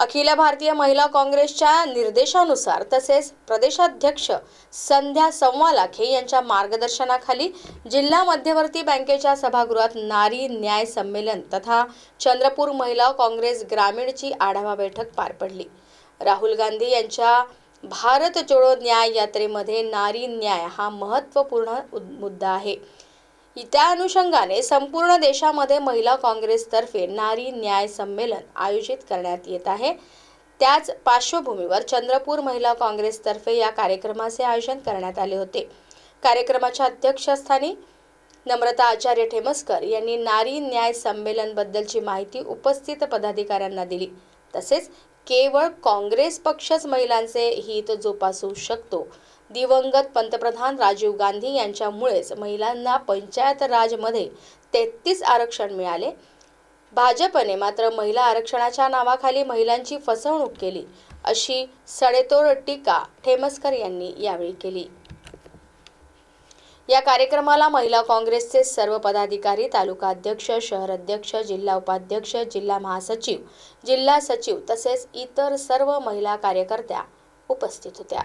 अखिल भारतीय महिला काँग्रेसच्या निर्देशानुसार तसेच प्रदेशाध्यक्ष संध्या संवालाखे यांच्या मार्गदर्शनाखाली जिल्हा मध्यवर्ती बँकेच्या सभागृहात नारी न्याय संमेलन तथा चंद्रपूर महिला काँग्रेस ग्रामीणची आढावा बैठक पार पडली. राहुल गांधी यांच्या भारत जोडो न्याय यात्रेमध्ये नारी न्याय हा महत्त्वपूर्ण उद- मुद्दा आहे. त्या अनुषंगाने संपूर्ण देशामध्ये महिला काँग्रेसतर्फे नारी न्याय संमेलन आयोजित करण्यात येत आहे. त्याच पार्श्वभूमीवर चंद्रपूर महिला काँग्रेसतर्फे या कार्यक्रमाचे आयोजन करण्यात आले होते. कार्यक्रमाच्या अध्यक्षस्थानी नम्रता आचार्य ठेमसकर यांनी नारी न्याय संमेलनबद्दलची माहिती उपस्थित पदाधिकाऱ्यांना दिली. तसेच केवळ काँग्रेस पक्षच महिलांचे हित जोपासू शकतो दिवंगत पंतप्रधान राजीव गांधी यांच्यामुळेच महिलांना पंचायत राजमध्ये तेहतीस आरक्षण मिळाले. भाजपने मात्र महिला आरक्षणाच्या नावाखाली महिलांची फसवणूक केली अशी सडेतोड टीका ठेमसकर यांनी यावेळी केली. या कार्यक्रमाला महिला काँग्रेसचे सर्व पदाधिकारी तालुका अध्यक्ष शहर अध्यक्ष जिल्हा उपाध्यक्ष जिल्हा महासचिव जिल्हा सचिव तसेच इतर सर्व महिला कार्यकर्त्या उपस्थित होत्या.